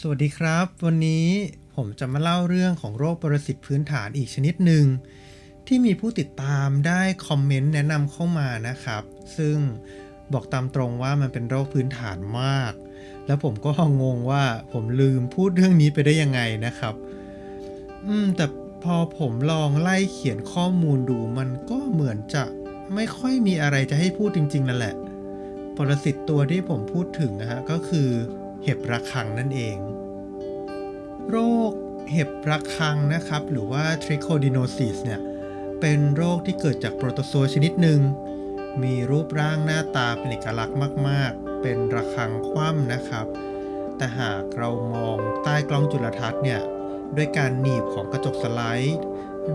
สวัสดีครับ วันนี้ผมจะมาเล่าเรื่องของโรคปรสิตพื้นฐานอีกชนิดหนึ่ง ที่มีผู้ติดตามได้คอมเมนต์แนะนำเข้ามานะครับ ซึ่งบอกตามตรงว่ามันเป็นโรคพื้นฐานมาก แล้วผมก็งงว่าผมลืมพูดเรื่องนี้ไปได้ยังไงนะครับ อืม แต่พอผมลองไล่เขียนข้อมูลดูมันก็เหมือนจะไม่ค่อยมีอะไรจะให้พูดจริง ๆ นั่นแหละ ปรสิตตัวที่ผมพูดถึงนะฮะก็คือ เห็บระฆังนั่นเอง โรคเห็บระฆังนะครับ หรือว่า trichotillomaniasis เนี่ย เป็นโรคที่เกิดจากโปรโตโซชนิดหนึ่ง มีรูปร่างหน้าตาเป็นเอกลักษณ์มาก ๆ เป็นระฆังคว่ำนะครับ แต่หากเรามองใต้กล้องจุลทรรศน์เนี่ย ด้วยการหนีบของกระจกสไลด์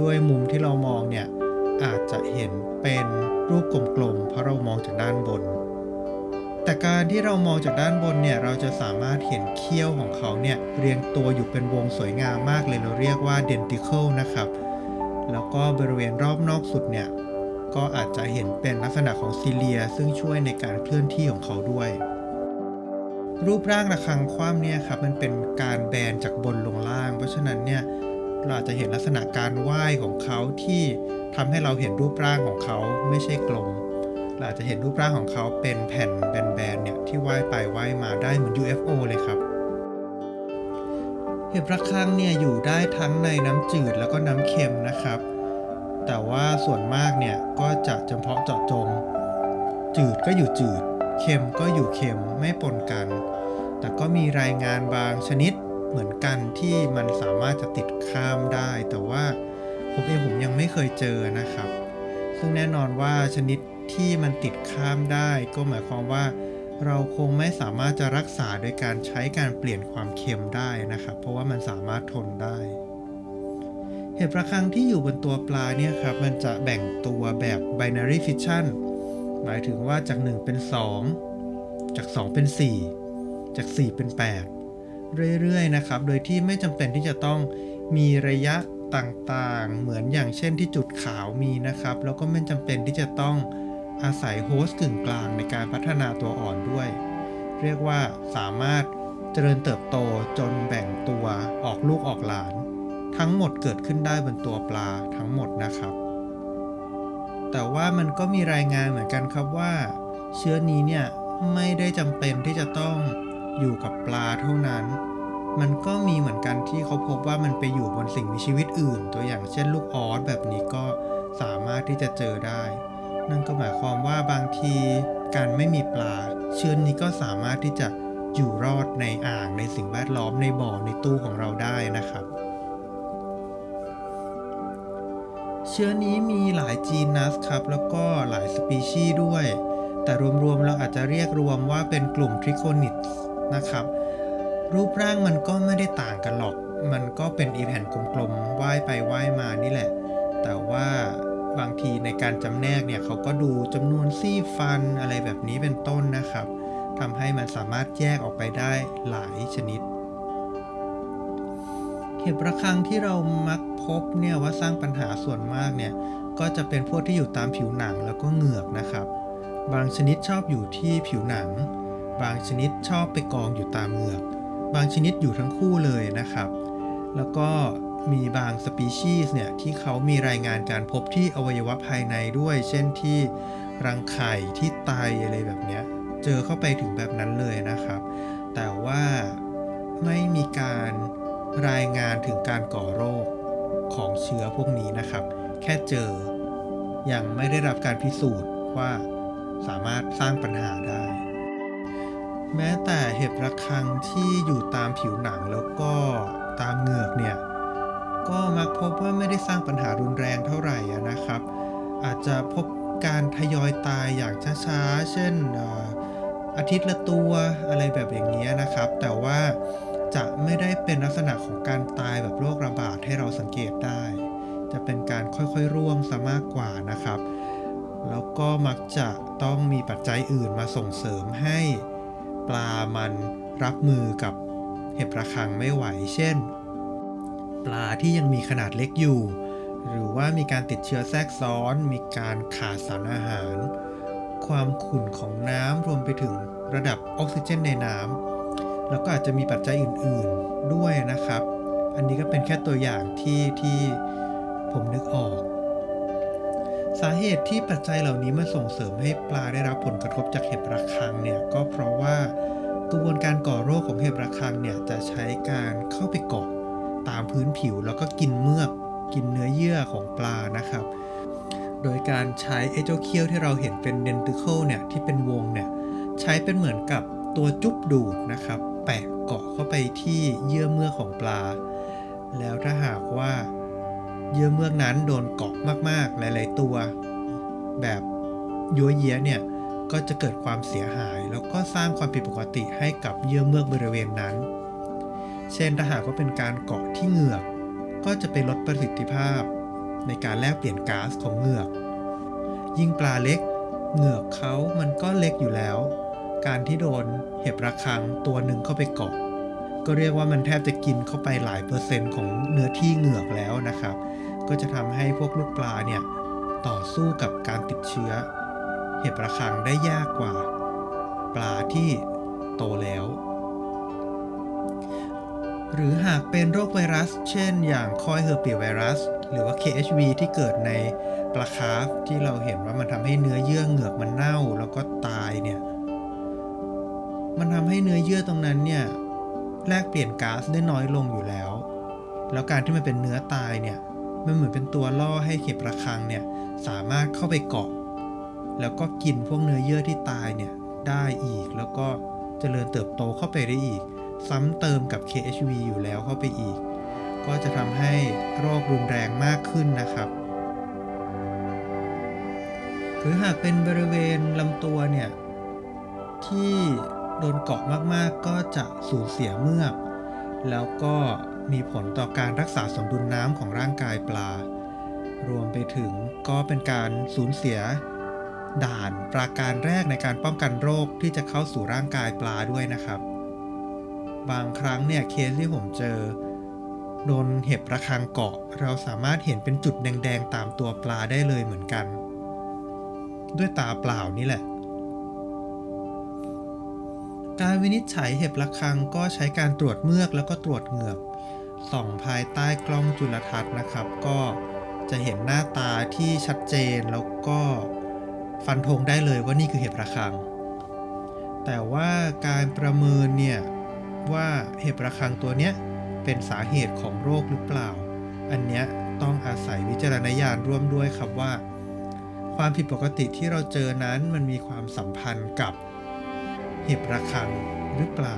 ด้วยมุมที่เรามองเนี่ย อาจจะเห็นเป็นรูปกลมๆ เพราะเรามองจากด้านบน แต่การที่เรามองจากด้านบนเนี่ยเราจะสามารถเห็นเขี้ยวของเขาเนี่ยเรียงตัวอยู่เป็นวงสวยงามมากเลยเราเรียกว่า denticle นะครับ แล้วก็บริเวณรอบนอกสุดเนี่ยก็อาจจะเห็นเป็นลักษณะของซีเลีย ซึ่งช่วยในการเคลื่อนที่ของเขาด้วย รูปร่างระฆังคว่ำเนี่ยครับมันเป็นการแบนจากบนลงล่าง เพราะฉะนั้นเนี่ยเราอาจจะเห็นลักษณะการว่ายของเขาที่ทำให้เราเห็นรูปร่างของเขาไม่ใช่กลม เราอาจจะเห็นรูปร่างของเขาเป็นแผ่นแบนๆเนี่ยที่ว่ายไปว่ายมาได้เหมือน UFO เลยครับ เห็บระฆังเนี่ยอยู่ได้ทั้งในน้ำจืดแล้วก็น้ำเค็มนะครับ แต่ว่าส่วนมากเนี่ยก็จะเฉพาะเจาะจง จืดก็อยู่จืด เค็มก็อยู่เค็มไม่ปนกัน แต่ก็มีรายงานบางชนิดเหมือนกันที่มันสามารถจะติดข้ามได้ แต่ว่าผมเองผมยังไม่เคยเจอนะครับ ซึ่งแน่นอนว่าชนิด ที่มันติดข้ามได้ ก็หมายความว่าเราคงไม่สามารถจะรักษาโดยการใช้การเปลี่ยนความเค็มได้นะครับ เพราะว่ามันสามารถทนได้ เห็บระฆังที่อยู่บนตัวปลาเนี่ยครับ มันจะแบ่งตัวแบบ binary fission หมายถึงว่าจาก 1 เป็น 2 จาก 2 เป็น 4 จาก 4 เป็น 8 เรื่อยๆนะครับ โดยที่ไม่จำเป็นที่จะต้องมีระยะต่างๆ เหมือนอย่างเช่นที่จุดขาวมีนะครับ แล้วก็ไม่จำเป็นที่จะต้อง อาศัยโฮสต์กึ่งกลางในการพัฒนาตัวอ่อนด้วย เรียกว่าสามารถเจริญเติบโตจนแบ่งตัวออกลูกออกหลาน ทั้งหมดเกิดขึ้นได้บนตัวปลาทั้งหมดนะครับ แต่ว่ามันก็มีรายงานเหมือนกันครับว่า เชื้อนี้เนี่ยไม่ได้จำเป็นที่จะต้องอยู่กับปลาเท่านั้น มันก็มีเหมือนกันที่เขาพบว่ามันไปอยู่บนสิ่งมีชีวิตอื่น ตัวอย่างเช่นลูกออสแบบนี้ก็สามารถที่จะเจอได้ นั่นก็หมายความว่าบางทีการไม่มีปลา เชื้อนี้ก็สามารถที่จะอยู่รอดในอ่างในสิ่งแวดล้อมในบ่อในตู้ของเราได้นะครับ เชื้อนี้มีหลายจีนัสครับ แล้วก็หลายสปีชีส์ด้วย แต่รวมๆเราอาจจะเรียกรวมว่าเป็นกลุ่มทริโคนิดนะครับ รูปร่างมันก็ไม่ได้ต่างกันหรอก มันก็เป็นอีแผ่นกลมๆว่ายไปว่ายมานี่แหละ แต่ว่า บางทีในการจำแนกเนี่ยเขาก็ดูจำนวนซี่ฟันอะไรแบบนี้เป็นต้นนะครับทำให้มันสามารถแยกออกไปได้หลายชนิด เห็บระฆังที่เรามักพบเนี่ยว่าสร้างปัญหาส่วนมากเนี่ยก็จะเป็นพวกที่อยู่ตามผิวหนังแล้วก็เหงือกนะครับ บางชนิดชอบอยู่ที่ผิวหนัง บางชนิดชอบไปกองอยู่ตามเหงือก บางชนิดอยู่ทั้งคู่เลยนะครับ แล้วก็ มีบางสปีชีส์เนี่ยที่เขามีรายงานการพบที่อวัยวะภายในด้วย เช่นที่รังไข่ที่ไตอะไรแบบเนี้ยเจอเข้าไปถึงแบบนั้นเลยนะครับ แต่ว่าไม่มีการรายงานถึงการก่อโรคของเชื้อพวกนี้นะครับ แค่เจอยังไม่ได้รับการพิสูจน์ว่าสามารถสร้างปัญหาได้ แม้แต่เห็บระฆังที่อยู่ตามผิวหนังแล้วก็ตามเหงือกเนี่ย ก็มักพบว่าไม่ได้สร้างปัญหารุนแรงเท่าไหร่นะครับ อาจจะพบการทยอยตายอย่างช้าๆ เช่นเอ่อาทิตย์ละตัวอะไรแบบอย่างนี้นะครับ แต่ว่าจะไม่ได้เป็นลักษณะของการตายแบบโรคระบาดให้เราสังเกตได้ จะเป็นการค่อยๆ ร่วงซะมากกว่านะครับ แล้วก็มักจะต้องมีปัจจัยอื่นมาส่งเสริมให้ปลามันรับมือกับเห็บระฆังไม่ไหว เช่น ปลาที่ยังมีขนาดเล็กอยู่ หรือว่ามีการติดเชื้อแทรกซ้อน มีการขาดสารอาหาร ความขุ่นของน้ำรวมไปถึงระดับออกซิเจนในน้ำแล้วก็อาจจะมีปัจจัยอื่นๆด้วยนะครับ อันนี้ก็เป็นแค่ตัวอย่างที่ที่ผมนึกออก สาเหตุที่ปัจจัยเหล่านี้มาส่งเสริมให้ปลาได้รับผลกระทบจากเห็บระฆังเนี่ยก็เพราะว่ากระบวนการก่อโรคของเห็บระฆังเนี่ยจะใช้การเข้าไปเกาะ ตามพื้นผิว แล้วก็กินเมือกกินเนื้อเยื่อของปลานะครับ โดยการใช้ไอ้เจ้าเขี้ยวที่เราเห็นเป็นเดนติเคิลเนี่ยที่เป็นวงเนี่ยใช้เป็นเหมือนกับตัวจุ๊บดูดนะครับ แปะเกาะเข้าไปที่เยื่อเมือกของปลา แล้วถ้าหากว่าเยื่อเมือกนั้นโดนเกาะมากๆ หลาย ๆ ตัว แบบยัวเยียเนี่ยก็จะเกิดความเสียหาย แล้วก็สร้างความผิดปกติให้กับเยื่อเมือกบริเวณนั้น เช่นถ้าหากว่าเป็นการเกาะที่เหงือก ก็จะไปลดประสิทธิภาพ ในการแลกเปลี่ยนก๊าซของเหงือก ยิ่งปลาเล็ก เหงือกเขามันก็เล็กอยู่แล้ว การที่โดนเห็บระฆังตัวหนึ่งเข้าไปเกาะ ก็เรียกว่ามันแทบจะกินเข้าไปหลายเปอร์เซ็นต์ของเนื้อที่เหงือกแล้วนะครับ ก็จะทำให้พวกลูกปลาเนี่ยต่อสู้กับการติดเชื้อ เห็บระฆังได้ยากกว่า ปลาที่โตแล้ว หรือหากเป็นโรคไวรัส เช่น อย่างคอยเฮอร์เปียไวรัส หรือว่า KHV ที่เกิดในปลาคาร์ฟที่เราเห็นว่ามันทำให้เนื้อเยื่อเหงือกมันเน่าแล้วก็ตายเนี่ย มันทำให้เนื้อเยื่อตรงนั้นเนี่ยแลกเปลี่ยนก๊าซได้น้อยลงอยู่แล้ว แล้วการที่มันเป็นเนื้อตายเนี่ย มันเหมือนเป็นตัวล่อให้เห็บระฆังเนี่ยสามารถเข้าไปเกาะ แล้วก็กินพวกเนื้อเยื่อที่ตายเนี่ยได้อีก แล้วก็เจริญเติบโตเข้าไปได้อีก ซ้ำเติมกับ KHV อยู่แล้วเข้าไปอีก ก็จะทำให้โรครุนแรงมากขึ้นนะครับ หรือหากเป็นบริเวณลำตัวเนี่ย ที่โดนเกาะมากๆ ก็จะสูญเสียเมือก แล้วก็มีผลต่อการรักษาสมดุลน้ำของร่างกายปลา รวมไปถึงก็เป็นการสูญเสียด่านปราการแรกในการป้องกันโรคที่จะเข้าสู่ร่างกายปลาด้วยนะครับ บางครั้งเนี่ยเคสที่ผมเจอโดนเห็บระฆังเกาะ เราสามารถเห็นเป็นจุดแดงๆ ตามตัวปลาได้เลยเหมือนกัน ด้วยตาเปล่านี่แหละ การวินิจฉัยเห็บระฆังก็ใช้การตรวจเมือกแล้วก็ตรวจเหงือกส่องภายใต้กล้องจุลทรรศน์นะครับ ก็จะเห็นหน้าตาที่ชัดเจนแล้วก็ฟันธงได้เลยว่านี่คือเห็บระฆัง แต่ว่าการประเมินเนี่ย ว่าเห็บระฆังตัวเนี้ยเป็นสาเหตุของโรคหรือเปล่า อันเนี้ยต้องอาศัยวิจารณญาณร่วมด้วยครับว่า ความผิดปกติที่เราเจอนั้นมันมีความสัมพันธ์กับเห็บระฆังหรือเปล่า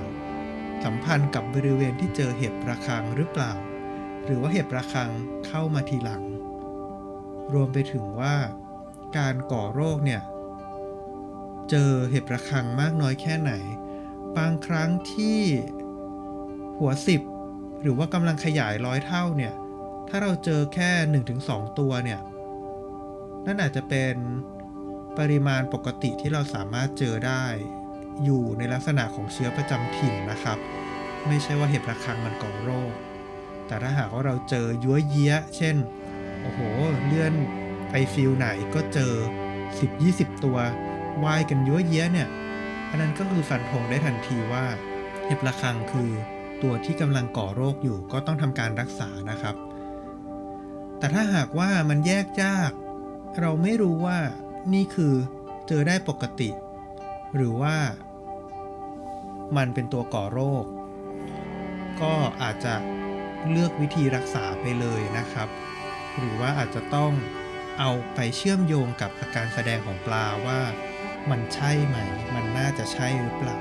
สัมพันธ์กับบริเวณที่เจอเห็บระฆังหรือเปล่า หรือว่าเห็บระฆังเข้ามาทีหลัง รวมไปถึงว่า การก่อโรคเนี่ยเจอเห็บระฆังมากน้อยแค่ไหน บางครั้งที่หัวสิบหรือว่ากำลังขยายร้อยเท่าเนี่ย ถ้าเราเจอแค่ 1-2 ตัวเนี่ย นั่นอาจจะเป็นปริมาณปกติที่เราสามารถเจอได้อยู่ในลักษณะของเชื้อประจำถิ่นนะครับ ไม่ใช่ว่าเห็บระฆังมันก่อโรค แต่ถ้าหากว่าเราเจอยั้วเยี้ย เช่น โอ้โห เลื่อนไปฟิลไหนก็เจอ 10-20 ตัวว่ายกันยั้วเยี้ยเนี่ย อันนั้นก็คือฟันธงได้ทันทีว่าเห็บระฆังคือตัวที่กำลังก่อโรคอยู่ก็ต้องทำการรักษานะครับ แต่ถ้าหากว่ามันแยกยาก เราไม่รู้ว่านี่คือเจอได้ปกติ หรือว่า มันเป็นตัวก่อโรค ก็อาจจะเลือกวิธีรักษาไปเลยนะครับ หรือว่าอาจจะต้องเอาไปเชื่อมโยงกับอาการแสดงของปลาว่า มันใช่ไหม มันน่าจะใช่หรือเปล่า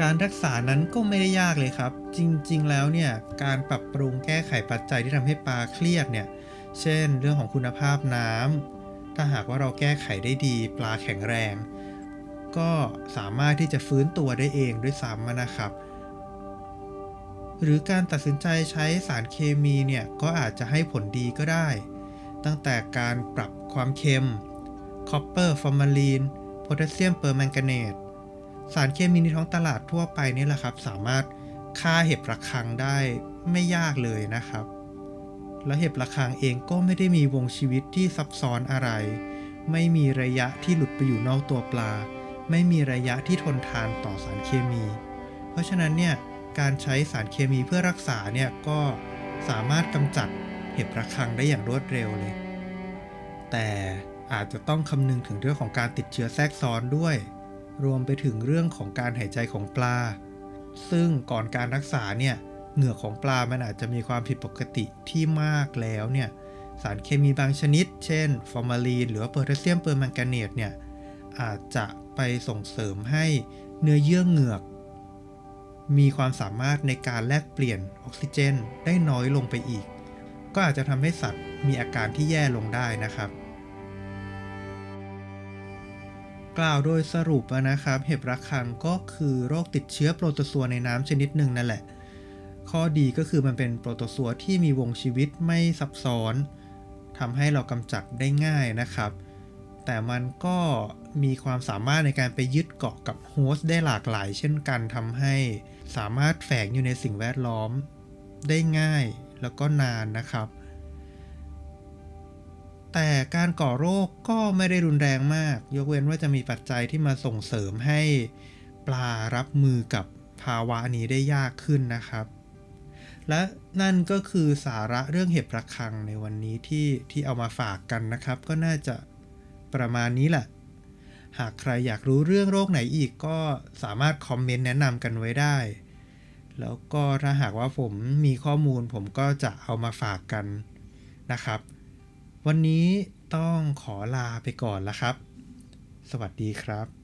การรักษานั้นก็ไม่ได้ยากเลยครับ จริงๆ แล้วเนี่ย การปรับปรุงแก้ไขปัจจัยที่ทำให้ปลาเครียดเนี่ย เช่น เรื่องของคุณภาพน้ำถ้าหากว่าเราแก้ไขได้ดี ปลาแข็งแรง ก็สามารถที่จะฟื้นตัวได้เองด้วยซ้ำนะครับ หรือการตัดสินใจใช้สารเคมีเนี่ย ก็อาจจะให้ผลดีก็ได้ ตั้งแต่การปรับความเค็ม คอปเปอร์ ฟอร์มาลีน โพแทสเซียมเปอร์แมงกาเนต สารเคมีในท้องตลาดทั่วไปนี่แหละครับ สามารถฆ่าเห็บระฆังได้ไม่ยากเลยนะครับ แล้วเห็บระฆังเองก็ไม่ได้มีวงชีวิตที่ซับซ้อนอะไร ไม่มีระยะที่หลุดไปอยู่นอกตัวปลา ไม่มีระยะที่ทนทานต่อสารเคมี เพราะฉะนั้นเนี่ยการใช้สารเคมีเพื่อรักษาเนี่ยก็สามารถกำจัดเห็บระคังได้อย่างรวดเร็วเลย แต่ อาจจะต้องคำนึงถึงเรื่องของการติดเชื้อแทรกซ้อนด้วย รวมไปถึงเรื่องของการหายใจของปลา ซึ่งก่อนการรักษาเนี่ยเหงือกของปลามันอาจจะมีความผิดปกติที่มากแล้วเนี่ยสารเคมีบางชนิด เช่น ฟอร์มาลีน หรือว่าโพแทสเซียมเปอร์แมงกาเนตเนี่ยอาจจะไปส่งเสริมให้เนื้อเยื่อเหงือก มีความสามารถในการแลกเปลี่ยนออกซิเจนได้น้อยลงไปอีก ก็อาจจะทำให้สัตว์มีอาการที่แย่ลงได้นะครับ กล่าวโดยสรุปนะครับ เห็บระคังก็คือโรคติดเชื้อโปรโตซัวในน้ำชนิดหนึ่งนั่นแหละ ข้อดีก็คือมันเป็นโปรโตซัวที่มีวงชีวิตไม่ซับซ้อนทำให้เรากำจัดได้ง่ายนะครับ แต่มันก็มีความสามารถในการไปยึดเกาะกับโฮสต์ได้หลากหลายเช่นกันทำให้สามารถแฝงอยู่ในสิ่งแวดล้อมได้ง่ายแล้วก็นานนะครับ แต่การก่อโรคก็ไม่ได้รุนแรงมาก ยกเว้นว่าจะมีปัจจัยที่มาส่งเสริมให้ปลารับมือกับภาวะนี้ได้ยากขึ้นนะครับ และนั่นก็คือสาระเรื่องเห็บระคังในวันนี้ที่ที่เอามาฝากกันนะครับ ก็น่าจะประมาณนี้แหละ หากใครอยากรู้เรื่องโรคไหนอีกก็สามารถคอมเมนต์แนะนำกันไว้ได้ แล้วก็ถ้าหากว่าผมมีข้อมูลผมก็จะเอามาฝากกันนะครับ วันนี้ต้องขอลาไปก่อนละครับ สวัสดีครับ